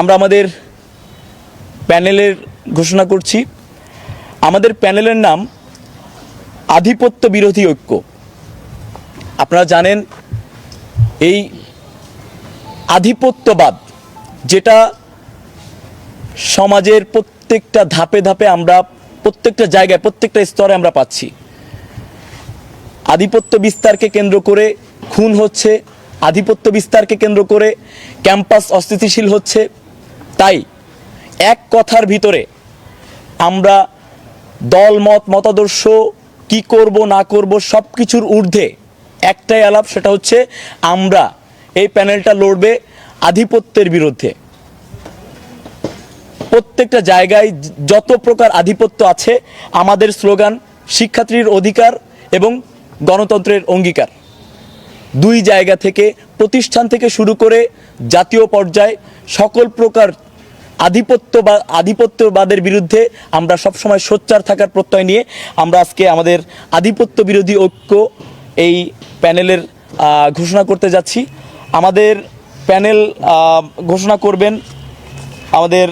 আমরা আমাদের প্যানেলের ঘোষণা করছি। আমাদের প্যানেলের নাম আধিপত্য বিরোধী ঐক্য। আপনারা জানেন, এই আধিপত্যবাদ যেটা সমাজের প্রত্যেকটা ধাপে ধাপে আমরা, প্রত্যেকটা জায়গায়, প্রত্যেকটা স্তরে আমরা পাচ্ছি। আধিপত্য বিস্তারকে কেন্দ্র করে খুন হচ্ছে, আধিপত্য বিস্তারকে কেন্দ্র করে ক্যাম্পাস অস্থিতিশীল হচ্ছে তাই এক কথার ভিতরে আমরা দল, মত, মতাদর্শ, কি করব, না করব সব কিছুর ঊর্ধ্বে একটাই আলাপ, সেটা হচ্ছে আমরা এই প্যানেলটা লড়বে আধিপত্যের বিরুদ্ধে। প্রত্যেকটা জায়গায় যত প্রকার আধিপত্য আছে, আমাদের স্লোগান শিক্ষার্থীর অধিকার এবং গণতন্ত্রের অঙ্গীকার। দুই জায়গা থেকে, প্রতিষ্ঠান থেকে শুরু করে জাতীয় পর্যায়ে সকল প্রকার আধিপত্য বা আধিপত্যবাদের বিরুদ্ধে আমরা সবসময় সোচ্চার থাকার প্রত্যয় নিয়ে আমরা আজকে আমাদের আধিপত্য বিরোধী ঐক্য এই প্যানেলের ঘোষণা করতে যাচ্ছি। আমাদের প্যানেল ঘোষণা করবেন আমাদের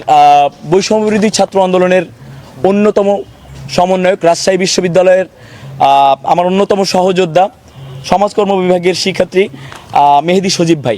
বৈষম্য বিরোধী ছাত্র আন্দোলনের অন্যতম সমন্বয়ক, রাজশাহী বিশ্ববিদ্যালয়ের আমার অন্যতম সহযোদ্ধা, সমাজকর্ম বিভাগের শিক্ষার্থী মেহেদি সজীব ভাই।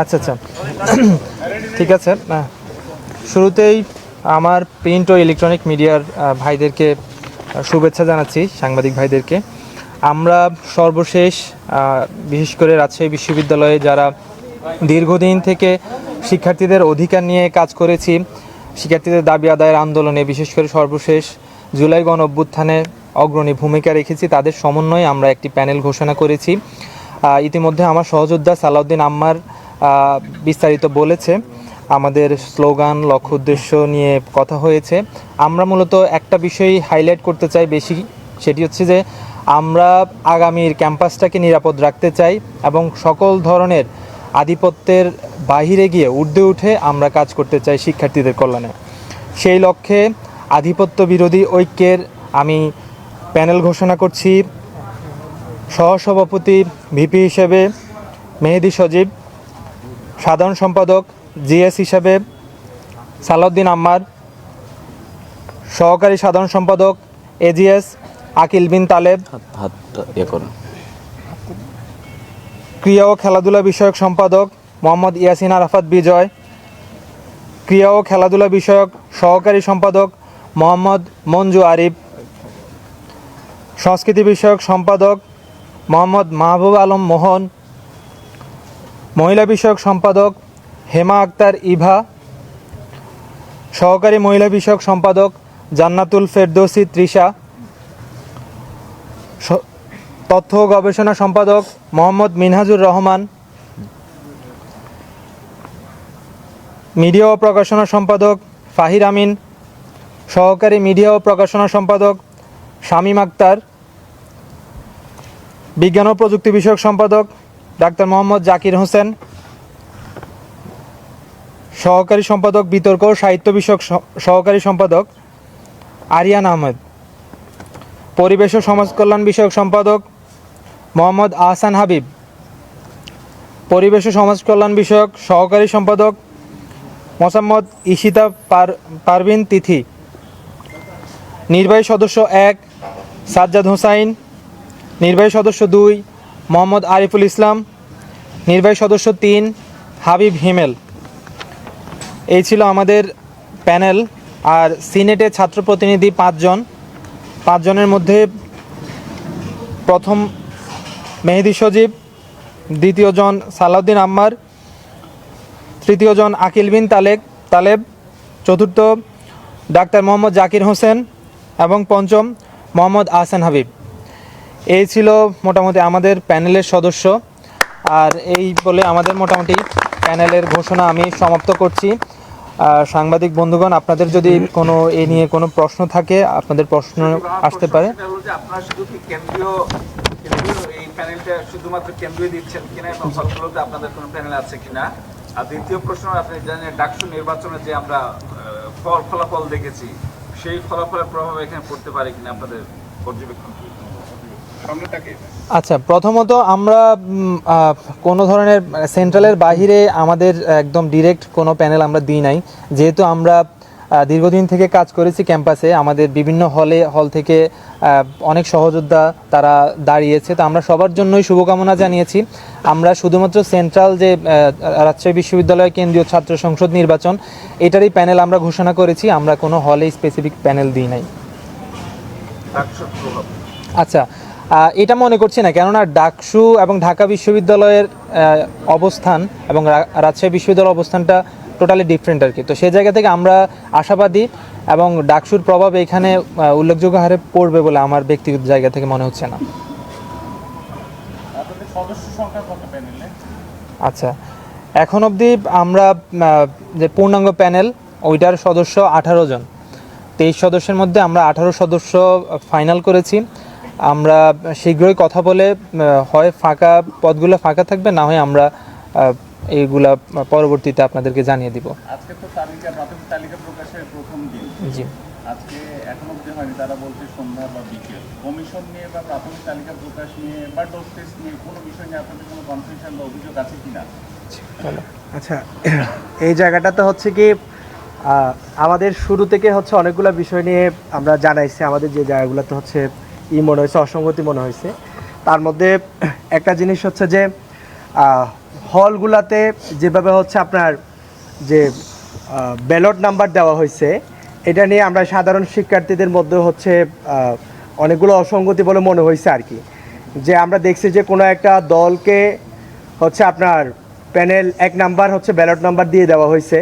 আচ্ছা আচ্ছা। ঠিক আছে শুরুতেই আমার প্রিন্ট ও ইলেকট্রনিক মিডিয়ার ভাইদেরকে শুভেচ্ছা জানাচ্ছি, সাংবাদিক ভাইদেরকে। আমরা সর্বশেষ বিশেষ করে রাজশাহী বিশ্ববিদ্যালয়ে যারা দীর্ঘদিন থেকে শিক্ষার্থীদের অধিকার নিয়ে কাজ করেছি, শিক্ষার্থীদের দাবি আদায়ের আন্দোলনে বিশেষ করে সর্বশেষ জুলাই গণ অভ্যুত্থানে অগ্রণী ভূমিকা রেখেছি, তাদের সমন্বয়ে আমরা একটি প্যানেল ঘোষণা করেছি। ইতিমধ্যে আমার সহযোদ্ধা সালাউদ্দিন আম্মার বিস্তারিত বলেছে। আমাদের স্লোগান, লক্ষ্য, উদ্দেশ্য নিয়ে কথা হয়েছে। আমরা মূলত একটা বিষয় হাইলাইট করতে চাই বেশি, সেটি হচ্ছে যে আমরা আগামীর ক্যাম্পাসটাকে নিরাপদ রাখতে চাই এবং সকল ধরনের আধিপত্যের বাহিরে গিয়ে ঊর্ধ্বে উঠে আমরা কাজ করতে চাই শিক্ষার্থীদের কল্যাণে। সেই লক্ষ্যে আধিপত্য বিরোধী ঐক্যের আমি প্যানেল ঘোষণা করছি। সহসভাপতি ভিপি হিসেবে মেহেদি সজীব সাধারণ সম্পাদক জিএস হিসেবে সালাউদ্দিন আম্মার সহকারী সাধারণ সম্পাদক এজিএস আকিল বিন তালেব। ইয়ে ক্রীড়া ও খেলাধুলা বিষয়ক সম্পাদক মোহাম্মদ ইয়াসিন আরাফাত বিজয়। ক্রীড়া ও খেলাধুলা বিষয়ক সহকারী সম্পাদক মোহাম্মদ মঞ্জু আরিফ। সংস্কৃতি বিষয়ক সম্পাদক মোহাম্মদ মাহবুব আলম মোহন, মহিলা বিষয়ক সম্পাদক হেমা আক্তার ইভা, সহকারী মহিলা বিষয়ক সম্পাদক জান্নাতুল ফেরদৌসি তৃষা তথ্য গবেষণা সম্পাদক মোহাম্মদ মিনহাজুর রহমান, মিডিয়া ও প্রকাশনা সম্পাদক ফাহির আমিন, সহকারী মিডিয়া ও প্রকাশনা সম্পাদক শামীম আক্তার বিজ্ঞান ও প্রযুক্তি বিষয়ক সম্পাদক ডাক্তার মোহাম্মদ জাকির হোসেন, সহকারী সম্পাদক বিতর্ক ও সাহিত্য বিষয়ক সহকারী সম্পাদক আরিয়ান আহমেদ, পরিবেশ ও সমাজ কল্যাণ বিষয়ক সম্পাদক মোহাম্মদ আহসান হাবিব, পরিবেশ ও সমাজ কল্যাণ বিষয়ক সহকারী সম্পাদক মোসাম্মদ ইশিতা পার, পারভিন তিথি, নির্বাহী সদস্য এক সাজ্জাদ হোসাইন নির্বাহী সদস্য দুই, মোহাম্মদ আরিফুল ইসলাম। নির্বাহী সদস্য তিন, হাবিব হিমেল। এই ছিল আমাদের প্যানেল। আর সিনেটে ছাত্র প্রতিনিধি পাঁচজন। পাঁচজনের মধ্যে প্রথম মেহেদি সজীব, দ্বিতীয়জন সালাউদ্দিন আম্মার, তৃতীয়জন আকিল বিন তালেক তালেব, চতুর্থ ডাক্তার মোহাম্মদ জাকির হোসেন এবং পঞ্চম মোহাম্মদ আহসান হাবিব। এই ছিল মোটামুটি আমাদের প্যানেলের সদস্য। আর এই বলে আমাদের মোটামুটি প্যানেলের ঘোষণা আমি সমাপ্ত করছি। সাংবাদিক বন্ধুগণ, আপনাদের যদি কোনো এ নিয়ে কোনো প্রশ্ন থাকে, আপনাদের প্রশ্ন আসতে পারে। আর দ্বিতীয় আপনি নির্বাচনে যে আমরা ফল, ফলাফল দেখেছি, সেই ফলাফলের প্রভাব এখানে পড়তে পারে কিনা আপনাদের পর্যবেক্ষণ? আচ্ছা প্রথমত আমরা কোনো ধরনের সেন্ট্রালের বাহিরে আমাদের একদম ডিরেক্ট কোনো প্যানেল আমরা দিই নাই। যেহেতু আমরা দীর্ঘদিন থেকে কাজ করেছি ক্যাম্পাসে আমাদের বিভিন্ন হলে হল থেকে অনেক সহযোদ্ধা তারা দাঁড়িয়েছে। তো আমরা সবার জন্যই শুভকামনা জানিয়েছি। আমরা শুধুমাত্র সেন্ট্রাল যে রাজশাহী বিশ্ববিদ্যালয় কেন্দ্রীয় ছাত্র সংসদ নির্বাচন এটারই প্যানেল আমরা ঘোষণা করেছি। আমরা কোনো হলে স্পেসিফিক প্যানেল দিই নাই। আচ্ছা এটা মনে করছি না, কেননা ডাকসু এবং ঢাকা বিশ্ববিদ্যালয়ের অবস্থান এবং রাজশাহী বিশ্ববিদ্যালয়ের অবস্থানটা টোটালি ডিফারেন্ট আর কি। তো সেই জায়গা থেকে আমরা আশাবাদী এবং ডাকসুর প্রভাব এখানে উল্লেখযোগ্য হারে পড়বে বলে আমার ব্যক্তিগত জায়গা থেকে মনে হচ্ছে না। আচ্ছা এখন অবধি আমরা যে পূর্ণাঙ্গ প্যানেল, ওইটার সদস্য আঠারো জন। তেইশ সদস্যের মধ্যে আমরা আঠারো সদস্য ফাইনাল করেছি। আমরা শীঘ্রই কথা বলে হয় ফাঁকা পদগুলো ফাঁকা থাকবে না হয় আমরা এইগুলা পরবর্তীতে আপনাদেরকে জানিয়ে দিব। আজকে তো তালিকা প্রাথমিক তালিকা প্রকাশের প্রথম দিন। জি। আজকে এখন অব্দি হয়নি তারা বলছে সন্ধ্যা বা বিকেল। কমিশন নিয়ে বা প্রাথমিক তালিকা প্রকাশ নিয়ে বা ডোজ টেস্ট নিয়ে কোনো বিষয় নিয়ে আপনাদের কোনো কনফিউশন বা অভিযোগ আছে কিনা? আচ্ছা এই জায়গাটাতে হচ্ছে কি আমাদের শুরু থেকে হচ্ছে অনেকগুলো বিষয় নিয়ে আমরা জানাইছি আমাদের যে জায়গাগুলোতে হচ্ছে ই মনে হয়েছে, অসঙ্গতি মনে হয়েছে। তার মধ্যে একটা জিনিস হচ্ছে যে হলগুলাতে যেভাবে হচ্ছে আপনার যে ব্যালট নাম্বার দেওয়া হয়েছে, এটা নিয়ে আমরা সাধারণ শিক্ষার্থীদের মধ্যে হচ্ছে অনেকগুলো অসঙ্গতি বলে মনে হয়েছে আর কি। যে আমরা দেখছি যে কোনো একটা দলকে হচ্ছে আপনার প্যানেল এক নাম্বার হচ্ছে ব্যালট নাম্বার দিয়ে দেওয়া হয়েছে।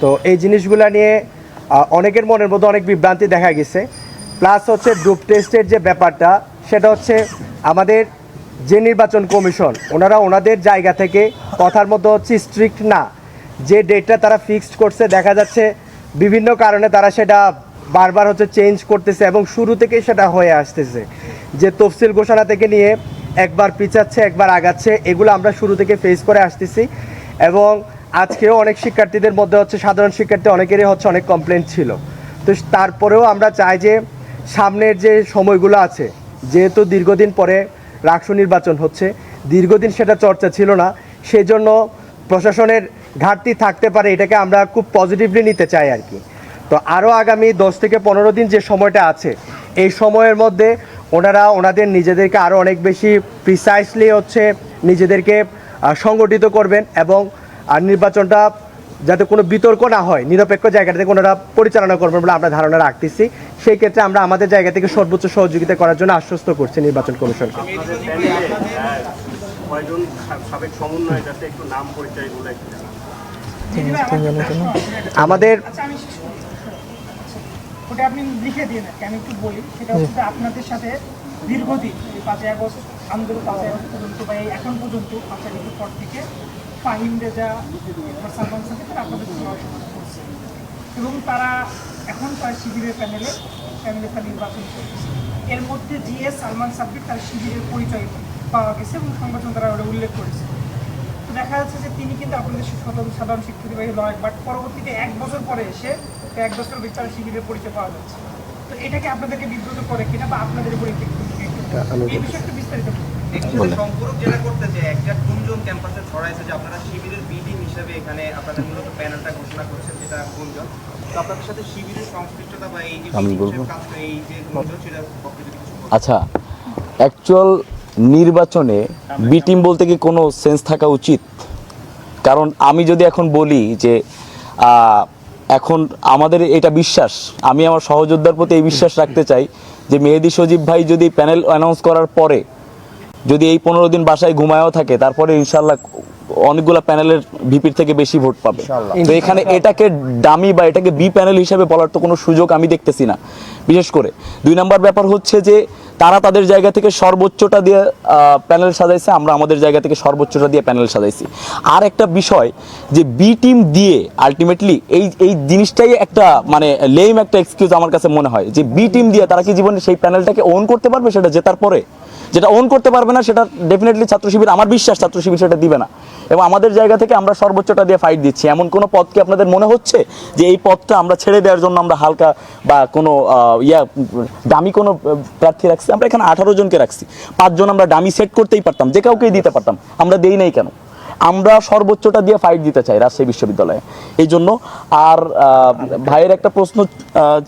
তো এই জিনিসগুলো নিয়ে অনেকের মনের মধ্যে অনেক বিভ্রান্তি দেখা গেছে। প্লাস হচ্ছে গ্রুপ টেস্টের যে ব্যাপারটা, সেটা হচ্ছে আমাদের যে নির্বাচন কমিশন, ওনারা ওনাদের জায়গা থেকে কথার মতো হচ্ছে স্ট্রিক্ট না। যে ডেটটা তারা ফিক্সড করছে, দেখা যাচ্ছে বিভিন্ন কারণে তারা সেটা বারবার হচ্ছে চেঞ্জ করতেছে এবং শুরু থেকেই সেটা হয়ে আসতেছে। যে তফসিল ঘোষণা থেকে নিয়ে একবার পিছাচ্ছে, একবার আগাচ্ছে, এগুলো আমরা শুরু থেকে ফেস করে আসতেছি এবং আজকেও অনেক শিক্ষার্থীদের মধ্যে হচ্ছে সাধারণ শিক্ষার্থী অনেকেরই হচ্ছে অনেক কমপ্লেন ছিল। তো তারপরেও আমরা চাই যে সামনের যে সময়গুলো আছে, যেহেতু দীর্ঘদিন পরে রাষ্ট্র নির্বাচন হচ্ছে, দীর্ঘদিন সেটা চর্চা ছিল না, সেজন্য প্রশাসনের ঘাটতি থাকতে পারে, এটাকে আমরা খুব পজিটিভলি নিতে চাই আর কি। তো আরও আগামী দশ থেকে পনেরো দিন যে সময়টা আছে, এই সময়ের মধ্যে ওনারা ওনাদের নিজেদেরকে আরও অনেক বেশি প্রিসাইসলি হচ্ছে নিজেদেরকে সংগঠিত করবেন এবং নির্বাচনটা যাতে কোনো বিতর্ক না হয় নিরপেক্ষ জায়গা থেকে ওনারা পরিচালনা করবেন বলে আমরা ধারণা রাখতেছি। সেই ক্ষেত্রে আমরা আমাদের জায়গা থেকে সর্বোচ্চ সহযোগিতা করার জন্য আশ্বস্ত করছি নির্বাচন কমিশনকে। একটু আমাদের আচ্ছা। ওটা আপনি লিখে দিন আর আমি একটু বলি। সেটা হচ্ছে আপনাদের সাথে দীর্ঘদিন পাঁচই আগস্ট আন্দোলন পাঁচই আগস্ট পর্যন্ত বা এখন পর্যন্ত পাঁচ আগস্টের পর থেকে ফাহিম রেজা সালমান সাথে তারা আপনাদের আলোচনা করছে। এবং তারা এখন তার শিবিরের প্যানেলে প্যানেলে তার নির্বাচন করছে। এর মধ্যে জিএস সালমান সাব্বির তার শিবিরের পরিচয় পাওয়া গেছে এবং সংগঠন তারা ওটা উল্লেখ করেছে। তো দেখা যাচ্ছে যে তিনি কিন্তু আপনাদের সাধারণ সাধারণ শিক্ষার্থী নয় বাট পরবর্তীতে এক বছর পরে এসে এক বছর বিচার শিবিরের পরিচয় পাওয়া যাচ্ছে। তো এটাকে আপনাদেরকে বিব্রত করে কিনা বা আপনাদের উপর একটু বিস্তারিত আমি বলব। আচ্ছা অ্যাকচুয়াল নির্বাচনে বি টিম বলতে কি কোনো সেন্স থাকা উচিত? কারণ আমি যদি এখন বলি যে এখন আমাদের এটা বিশ্বাস আমি আমার সহযোদ্ধার প্রতি এই বিশ্বাস রাখতে চাই যে মেহেদি সজীব ভাই যদি প্যানেল অ্যানাউন্স করার পরে যদি এই পনেরো দিন বাসায় ঘুমায়ও থাকে তারপরে ইনশাল্লাহ অনেকগুলো প্যানেলের ভিপির থেকে বেশি ভোট পাবে। তো এখানে এটাকে ডামি বা এটাকে বি প্যানেল হিসেবে বলার তো কোনো সুযোগ আমি দেখতেছি না। বিশেষ করে দুই নাম্বার ব্যাপার হচ্ছে যে তারা তাদের জায়গা থেকে সর্বোচ্চটা দিয়ে প্যানেল সাজাইছে, আমরা আমাদের জায়গা থেকে সর্বোচ্চটা দিয়ে প্যানেল সাজাইছি। আর একটা বিষয় যে বি টিম দিয়ে আলটিমেটলি এই এই জিনিসটাই একটা মানে লেম একটা এক্সকিউজ আমার কাছে মনে হয়। যে বি টিম দিয়ে তারা কি জীবনে সেই প্যানেলটাকে ওন করতে পারবে সেটা জেতার পরে? যেটা ওন করতে পারবে না সেটা ডেফিনেটলি ছাত্র শিবির, আমার বিশ্বাস ছাত্র শিবির সেটা দিবে না। এবং আমাদের জায়গা থেকে আমরা সর্বোচ্চটা দিয়ে ফাইট দিচ্ছি। এমন কোনো পথকে আপনাদের মনে হচ্ছে? যে এই পথটা আমরা ছেড়ে দেওয়ার জন্য আমরা হালকা বা কোনো ইয়া দামি কোনো প্রার্থী রাখছি? আমরা এখানে আঠারো জনকে রাখছি। পাঁচজন আমরা দামি সেট করতেই পারতাম যে কাউকেই দিতে পারতাম। আমরা দেই নাই কেন? আমরা সর্বোচ্চটা দিয়ে ফাইট দিতে চাই রাজশাহী বিশ্ববিদ্যালয়ে। এই জন্য আর ভাইয়ের একটা প্রশ্ন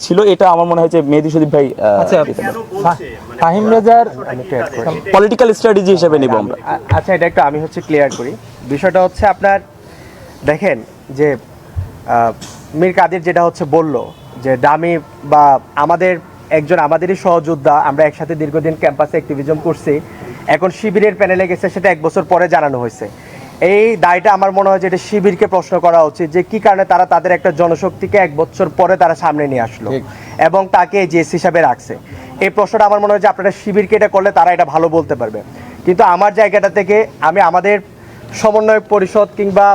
ছিল এটা আমার মনে হয় যে মেহেদি সুদীপ ভাই আচ্ছা ফাহিম রেজার পলিটিক্যাল স্ট্র্যাটেজি হিসেবে নিব আমরা। আচ্ছা এটা একটু আমি হচ্ছে ক্লিয়ার করি। বিষয়টা হচ্ছে আপনার দেখেন যে মীর কাদের যেটা হচ্ছে বলল যে দামি বা আমাদের একজন আমাদেরই সহযোদ্ধা আমরা একসাথে দীর্ঘদিন ক্যাম্পাসে অ্যাক্টিভিজম করছি। এখন শিবিরের প্যানেলে গেছে সেটা এক বছর পরে জানানো হয়েছে। এই দায়টা আমার মনে হয় যে এটা শিবিরকে প্রশ্ন করা উচিত যে কি কারণে তারা তাদের একটা জনশক্তিকে এক বছর পরে তারা সামনে নিয়ে আসলো এবং তাকে জেস হিসাবে রাখছে। এই প্রশ্নটা আমার মনে হয় যে আপনারা শিবিরকে এটা করলে তারা এটা ভালো বলতে পারবে। কিন্তু আমার জায়গাটা থেকে আমি আমাদের সমন্বয় পরিষদ কিংবা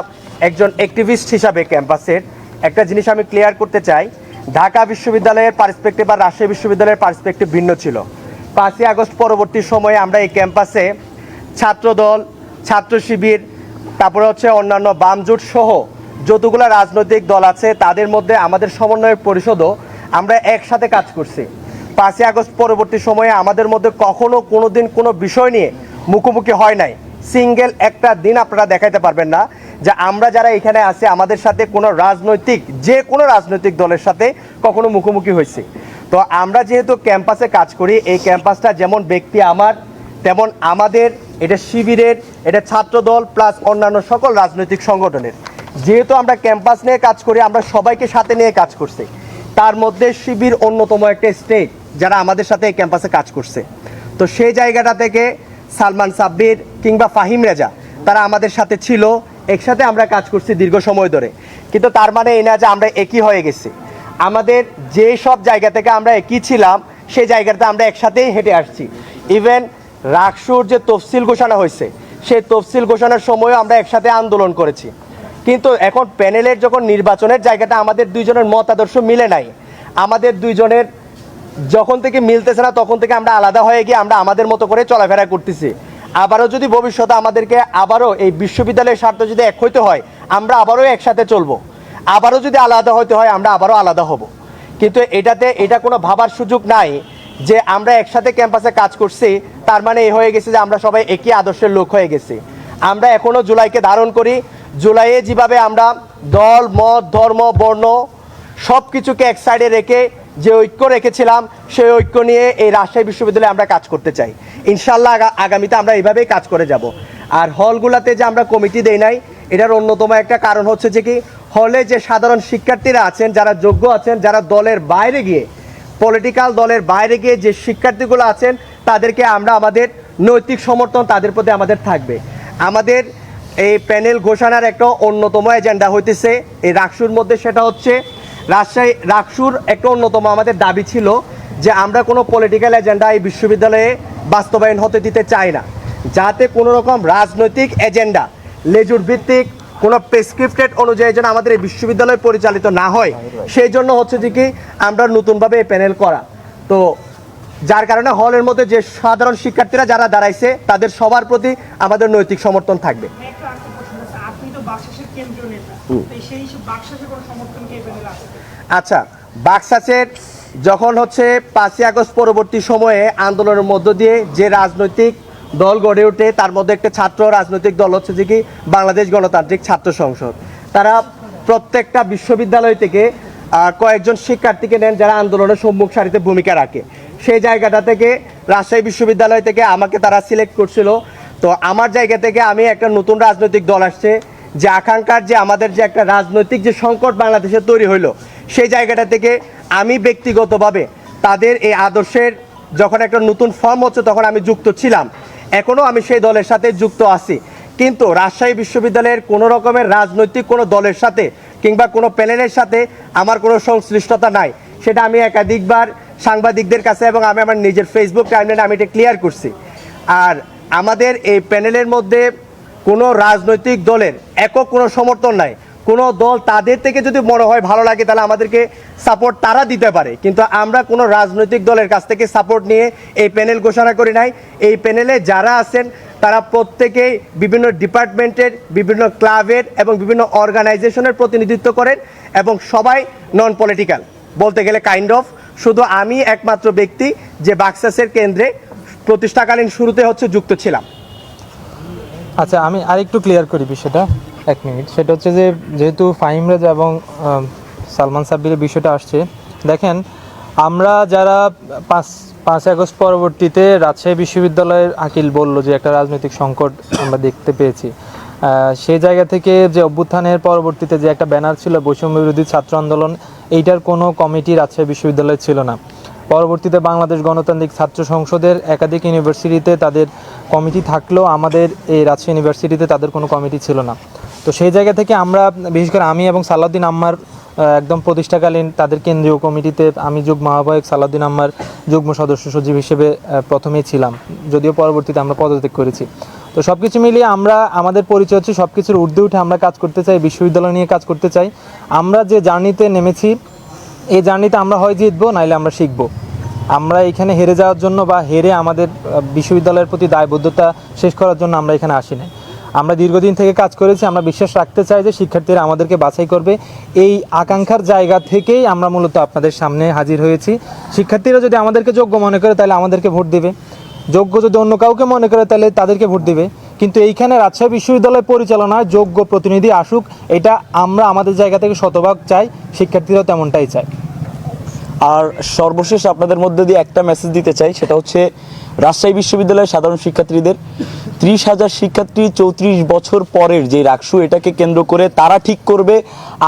একজন অ্যাক্টিভিস্ট হিসাবে ক্যাম্পাসের একটা জিনিস আমি ক্লিয়ার করতে চাই ঢাকা বিশ্ববিদ্যালয়ের পার্সপেক্টিভ আর রাজশাহী বিশ্ববিদ্যালয়ের পার্সপেক্টিভ ভিন্ন ছিল। পাঁচই আগস্ট পরবর্তী সময়ে আমরা এই ক্যাম্পাসে ছাত্রদল, ছাত্র শিবির, তারপরে হচ্ছে অন্যান্য বামজোট সহ যতগুলো রাজনৈতিক দল আছে, তাদের মধ্যে আমাদের সমন্বয় পরিষদও আমরা একসাথে কাজ করছি। পাঁচই আগস্ট পরবর্তী সময়ে আমাদের মধ্যে কখনো কোনো দিন কোনো বিষয় নিয়ে মুখোমুখি হয় নাই। সিঙ্গেল একটা দিন আপনারা দেখাইতে পারবেন না যে আমরা যারা এখানে আছি, আমাদের সাথে কোনো রাজনৈতিক, যে কোনো রাজনৈতিক দলের সাথে কখনো মুখোমুখি হয়েছি। তো আমরা যেহেতু ক্যাম্পাসে কাজ করি, এই ক্যাম্পাসটা যেমন ব্যক্তি আমার, তেমন আমাদের, এটা শিবিরের, এটা ছাত্রদল প্লাস অন্যান্য সকল রাজনৈতিক সংগঠনের। যেহেতু আমরা ক্যাম্পাস নিয়ে কাজ করি, আমরা সবাইকে সাথে নিয়ে কাজ করছি। তার মধ্যে শিবির অন্যতম একটা স্টেট যারা আমাদের সাথে এই ক্যাম্পাসে কাজ করছে। তো সেই জায়গাটা থেকে সালমান সাব্বির কিংবা ফাহিম রেজা, তারা আমাদের সাথে ছিল, একসাথে আমরা কাজ করছি দীর্ঘ সময় ধরে। কিন্তু তার মানে এই না যে আমরা একই হয়ে গেছি। আমাদের যে সব জায়গা থেকে আমরা একই ছিলাম, সেই জায়গাতে আমরা একসাথেই হেঁটে আসছি। ইভেন রাকসুর যে তফসিল ঘোষণা হয়েছে, সেই তফসিল ঘোষণার সময়ও আমরা একসাথে আন্দোলন করেছি। কিন্তু এখন প্যানেলের যখন নির্বাচনের জায়গাটা আমাদের দুইজনের মতাদর্শ মিলে নাই। আমাদের দুইজনের যখন থেকে মিলতেছে না, তখন থেকে আমরা আলাদা হয়ে গিয়ে আমরা আমাদের মতো করে চলাফেরা করতেছি। আবারও যদি ভবিষ্যতে আমাদেরকে আবারও এই বিশ্ববিদ্যালয়ের স্বার্থ যদি এক হইতে হয়, আমরা আবারও একসাথে চলবো। আবারও যদি আলাদা হইতে হয়, আমরা আবারও আলাদা হব। কিন্তু এটাতে, এটা কোনো ভাবার সুযোগ নাই যে আমরা একসাথে ক্যাম্পাসে কাজ করছি, তার মানে এ হয়ে গেছে যে আমরা সবাই একই আদর্শের লোক হয়ে গেছি। আমরা এখনও জুলাইকে ধারণ করি। জুলাইয়ে যেভাবে আমরা দল, মত, ধর্ম, বর্ণ সব কিছুকে এক সাইডে রেখে যে ঐক্য রেখেছিলাম, সেই ঐক্য নিয়ে এই রাজশাহী বিশ্ববিদ্যালয়ে আমরা কাজ করতে চাই। ইনশাল্লাহ আগামীতে আমরা এইভাবেই কাজ করে যাব। আর হলগুলাতে যে আমরা কমিটি দেই নাই, এটার অন্যতম একটা কারণ হচ্ছে যে কি, হলে যে সাধারণ শিক্ষার্থীরা আছেন, যারা যোগ্য আছেন, যারা দলের বাইরে গিয়ে পলিটিক্যাল দলের বাইরে গিয়ে যে শিক্ষার্থীগুলো আছেন, তাদেরকে আমরা আমাদের নৈতিক সমর্থন তাদের প্রতি আমাদের থাকবে। আমাদের এই প্যানেল ঘোষণার একটা অন্যতম এজেন্ডা হইতেছে, এই রাকসুর মধ্যে সেটা হচ্ছে রাজশাহী, রাকসুর একটা অন্যতম আমাদের দাবি ছিল যে আমরা কোনো পলিটিক্যাল এজেন্ডা এই বিশ্ববিদ্যালয়ে বাস্তবায়ন হতে দিতে চাই না। যাতে কোনো রকম রাজনৈতিক এজেন্ডা লেজুর ভিত্তিক কোনো প্রেসক্রিপ্টেড অনুযায়ী যেন আমাদের এই বিশ্ববিদ্যালয় পরিচালিত না হয়, সেই জন্য হচ্ছে যে কি আমরা নতুনভাবে এই প্যানেল করা। তো যার কারণে হলের মধ্যে যে সাধারণ শিক্ষার্থীরা যারা দাঁড়াইছে, তাদের সবার প্রতি আমাদের নৈতিক সমর্থন থাকবে। কেন্দ্রীয় নেতা। তো সেই বাকশাসের কোনো সমর্থন কে আচ্ছা বাক্সাসের যখন হচ্ছে পাঁচই আগস্ট পরবর্তী সময়ে আন্দোলনের মধ্য দিয়ে যে রাজনৈতিক দল গড়ে ওঠে তার মধ্যে একটা ছাত্র রাজনৈতিক দল হচ্ছে যে কি বাংলাদেশ গণতান্ত্রিক ছাত্র সংসদ। তারা প্রত্যেকটা বিশ্ববিদ্যালয় থেকে কয়েকজন শিক্ষার্থীকে নেন যারা আন্দোলনের সম্মুখ সারিতে ভূমিকা রাখে। সেই জায়গাটা থেকে রাজশাহী বিশ্ববিদ্যালয় থেকে আমাকে তারা সিলেক্ট করছিল। তো আমার জায়গা থেকে আমি একটা নতুন রাজনৈতিক দল আসছে যে আকাঙ্ক্ষার যে আমাদের যে একটা রাজনৈতিক যে সংকট বাংলাদেশে তৈরি হইল, সেই জায়গাটা থেকে আমি ব্যক্তিগতভাবে তাদের এই আদর্শের যখন একটা নতুন ফর্ম হচ্ছে তখন আমি যুক্ত ছিলাম। এখনও আমি সেই দলের সাথে যুক্ত আছি। কিন্তু রাজশাহী বিশ্ববিদ্যালয়ের কোনো রকমের রাজনৈতিক কোনো দলের সাথে কিংবা কোনো প্যানেলের সাথে আমার কোনো সংশ্লিষ্টতা নাই। সেটা আমি একাধিকবার সাংবাদিকদের কাছে এবং আমি আমার নিজের ফেসবুক টাইমলাইনে আমি এটা ক্লিয়ার করছি। আর আমাদের এই প্যানেলের মধ্যে কোনো রাজনৈতিক দলের একক কোনো সমর্থন নাই। কোনো দল তাদের থেকে যদি মনে হয়, ভালো লাগে, তাহলে আমাদেরকে সাপোর্ট তারা দিতে পারে। কিন্তু আমরা কোনো রাজনৈতিক দলের কাছ থেকে সাপোর্ট নিয়ে এই প্যানেল ঘোষণা করি নাই। এই প্যানেলে যারা আছেন, তারা প্রত্যেকেই বিভিন্ন ডিপার্টমেন্টের, বিভিন্ন ক্লাবের এবং বিভিন্ন অর্গানাইজেশনের প্রতিনিধিত্ব করেন এবং সবাই নন পলিটিক্যাল বলতে গেলে কাইন্ড অফ শুধু আমি একমাত্র ব্যক্তি যে বাক্সাসের কেন্দ্রে প্রতিষ্ঠাকালীন শুরুতে হচ্ছে যুক্ত ছিলাম। আচ্ছা আমি আরেকটু ক্লিয়ার করি বিষয়টা। এক মিনিট সেটা হচ্ছে যে, যেহেতু ফাহিম রাজা এবং সালমান সাব্বিরের বিষয়টা আসছে, দেখেন, আমরা যারা পাঁচ পাঁচ আগস্ট পরবর্তীতে রাজশাহী বিশ্ববিদ্যালয়ের আকিল বলল যে, একটা রাজনৈতিক সংকট আমরা দেখতে পেয়েছি। সেই জায়গা থেকে যে অভ্যুত্থানের পরবর্তীতে যে একটা ব্যানার ছিল বৈষম্য বিরোধী ছাত্র আন্দোলন, এইটার কোনো কমিটি রাজশাহী বিশ্ববিদ্যালয়ে ছিল না। পরবর্তীতে বাংলাদেশ গণতান্ত্রিক ছাত্র সংসদের একাধিক ইউনিভার্সিটিতে তাদের কমিটি থাকলেও আমাদের এই রাজশাহী ইউনিভার্সিটিতে তাদের কোনো কমিটি ছিল না। তো সেই জায়গা থেকে আমরা, বিশেষ করে আমি এবং সালাউদ্দিন আম্মার একদম প্রতিষ্ঠাকালীন তাদের কেন্দ্রীয় কমিটিতে আমি যুগ্ম আহ্বায়ক সালাউদ্দিন আম্মার যুগ্ম সদস্য সচিব হিসেবে প্রথমেই ছিলাম। যদিও পরবর্তীতে আমরা পদত্যাগ করেছি। তো সব কিছু মিলিয়ে আমরা, আমাদের পরিচয় হচ্ছে সব কিছুর ঊর্ধ্বে উঠে আমরা কাজ করতে চাই, বিশ্ববিদ্যালয় নিয়ে কাজ করতে চাই। আমরা যে জার্নিতে নেমেছি এই জার্নিতে আমরা হয় জিতবো, নাইলে আমরা শিখব। আমরা এখানে হেরে যাওয়ার জন্য বা হেরে আমাদের বিশ্ববিদ্যালয়ের প্রতি দায়বদ্ধতা শেষ করার জন্য আমরা এখানে আসি নাই আমরা দীর্ঘদিন থেকে কাজ করেছি, আমরা বিশ্বাস রাখতে চাই যে শিক্ষার্থীরা আমাদেরকে বাছাই করবে। এই আকাঙ্ক্ষার জায়গা থেকেই আমরা মূলত আপনাদের সামনে হাজির হয়েছি। শিক্ষার্থীরা যদি আমাদেরকে যোগ্য মনে করে, তাহলে আমাদেরকে ভোট দেবে। যোগ্য যদি অন্য কাউকে মনে করে, তাহলে তাদেরকে ভোট দিবে। কিন্তু এইখানে রাজশাহী বিশ্ববিদ্যালয় পরিচালনায় যোগ্য প্রতিনিধি আসুক, এটা আমরা আমাদের জায়গা থেকে শতভাগ চাই, শিক্ষার্থীরাও তেমনটাই চায়। আর সর্বশেষ আপনাদের মধ্যে দিয়ে একটা মেসেজ দিতে চাই, সেটা হচ্ছে রাজশাহী বিশ্ববিদ্যালয়ের সাধারণ শিক্ষার্থীদের, ত্রিশ হাজার শিক্ষার্থী চৌত্রিশ বছর পরের যে রাকসু, এটাকে কেন্দ্র করে তারা ঠিক করবে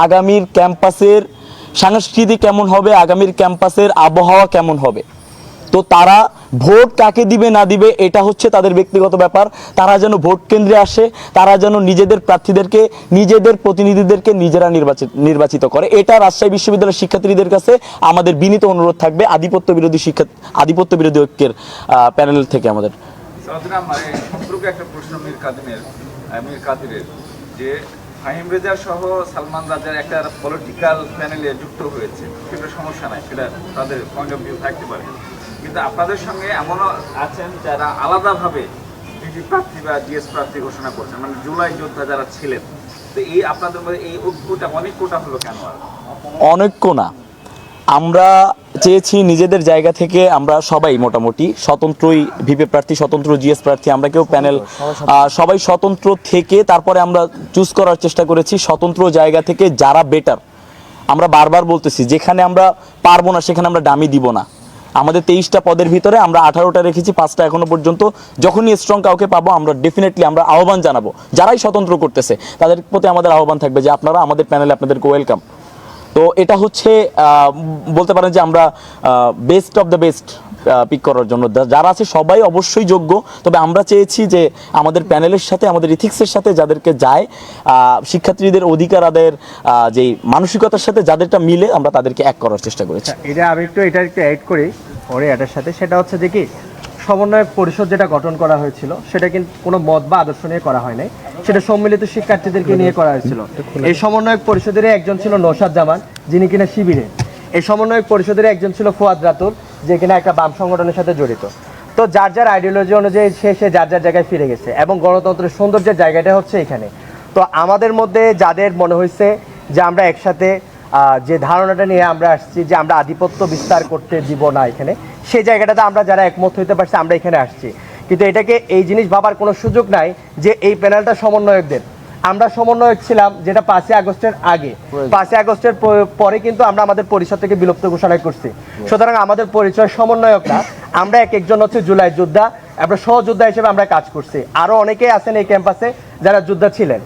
আগামীর ক্যাম্পাসের সংস্কৃতি কেমন হবে, আগামীর ক্যাম্পাসের আবহাওয়া কেমন হবে। তো তারা ভোট কাকে দিবে না দিবে, এটা হচ্ছে তাদের ব্যক্তিগত ব্যাপার। তারা যেন ভোট কেন্দ্রে আসে, তারা যেন নিজেদের প্রার্থীদেরকে, নিজেদের প্রতিনিধিদেরকে নিজেরা নির্বাচিত নির্বাচিত করে। এটা রাজশাহী বিশ্ববিদ্যালয়ের শিক্ষার্থীদের কাছে আমাদের বিনীত অনুরোধ থাকবে, আধিপত্য বিরোধী শিক্ষা, আধিপত্য বিরোধী ঐক্যের প্যানেল থেকে আমাদের। যে ফাহিম রেজা সহ সালমান রাজার একটা পলিটিক্যাল প্যানেলে যুক্ত হয়েছে। সেটা সমস্যা নাই, সেটা তাদের পয়েন্ট অফ ভিউ থাকতে পারে। কিন্তু আপনাদের সঙ্গে এমনও আছেন যারা আলাদাভাবে বিজেপি প্রার্থী বা ডিএস প্রার্থী ঘোষণা করছেন মানে জুলাই যোদ্ধা যারা ছিলেন। তো এই আপনাদের মধ্যে এই ঐক্যটা অনেক কোটা হলো কেন আর? অনৈক্য না আমরা চেয়েছি নিজেদের জায়গা থেকে আমরা সবাই মোটামুটি স্বতন্ত্রই ভিপি প্রার্থী, স্বতন্ত্র জিএস প্রার্থী, আমরা কেউ প্যানেল সবাই স্বতন্ত্র থেকে তারপরে আমরা চুজ করার চেষ্টা করেছি স্বতন্ত্র জায়গা থেকে যারা বেটার আমরা বারবার বলতেছি, যেখানে আমরা পারব না সেখানে আমরা ডামি দিব না। আমাদের তেইশটা পদের ভিতরে আমরা আঠারোটা রেখেছি, পাঁচটা এখনও পর্যন্ত। যখনই স্ট্রং কাউকে পাবো, আমরা ডেফিনেটলি আমরা আহ্বান জানাব। যারাই স্বতন্ত্র করতেছে, তাদের প্রতি আমাদের আহ্বান থাকবে যে আপনারা আমাদের প্যানেলে আপনাদেরকে ওয়েলকাম তো এটা হচ্ছে বলতে পারেন যে আমরা best of the best pick করার জন্য। যারা আছে সবাই অবশ্যই যোগ্য। তবে আমরা চেয়েছি যে আমাদের প্যানেলের সাথে, আমাদের ইথিক্সের সাথে যাদেরকে যায় শিক্ষার্থীদের অধিকার আদের যেই মানসিকতার সাথে যাদেরটা মিলে আমরা তাদেরকে এক করার চেষ্টা করেছি। এটা আমি একটু এটা একটু অ্যাড করি পরে এটার সাথে, সেটা হচ্ছে যে কি, সমন্বয় পরিষদ যেটা গঠন করা হয়েছিল, সেটা কিন্তু কোনো মত বা আদর্শ নিয়ে করা হয় নাই সেটা সম্মিলিত শিক্ষার্থীদেরকে নিয়ে করা হয়েছিল। এই সমন্বয়ক পরিষদের একজন ছিল নৌসাদ জামান, যিনি কিনা শিবিরে। এই সমন্বয়ক পরিষদের একজন ছিল ফুয়াদ রাতুল যে কিনা একটা বাম সংগঠনের সাথে জড়িত। তো যার যার আইডিওলজি অনুযায়ী সে সে যার যার জায়গায় ফিরে গেছে এবং গণতন্ত্রের সৌন্দর্যের জায়গাটা হচ্ছে এখানে। তো আমাদের মধ্যে যাদের মনে হয়েছে যে আমরা একসাথে যে ধারণাটা নিয়ে আমরা আসছি যে আমরা আধিপত্য বিস্তার করতে দিব না এখানে সেই জায়গাটাতে আমরা যারা একমত হইতে পারছি আমরা এখানে আসছি। কিন্তু এটাকে এই জিনিস ভাবার কোনো সুযোগ নাই যে এই প্যানেলটা সমন্বয়কদের। আমরা সমন্বয়ক ছিলাম যেটা পাঁচই আগস্টের আগে। পাঁচই আগস্টের পরে কিন্তু আমরা আমাদের পরিষদ থেকে বিলুপ্ত ঘোষণা করছি। সুতরাং আমাদের পরিচয় সমন্বয়ক না আমরা এক একজন হচ্ছে জুলাই যোদ্ধা আমরা সহযোদ্ধা হিসেবে আমরা কাজ করছি। আরও অনেকেই আছেন এই ক্যাম্পাসে যারা যোদ্ধা ছিলেন।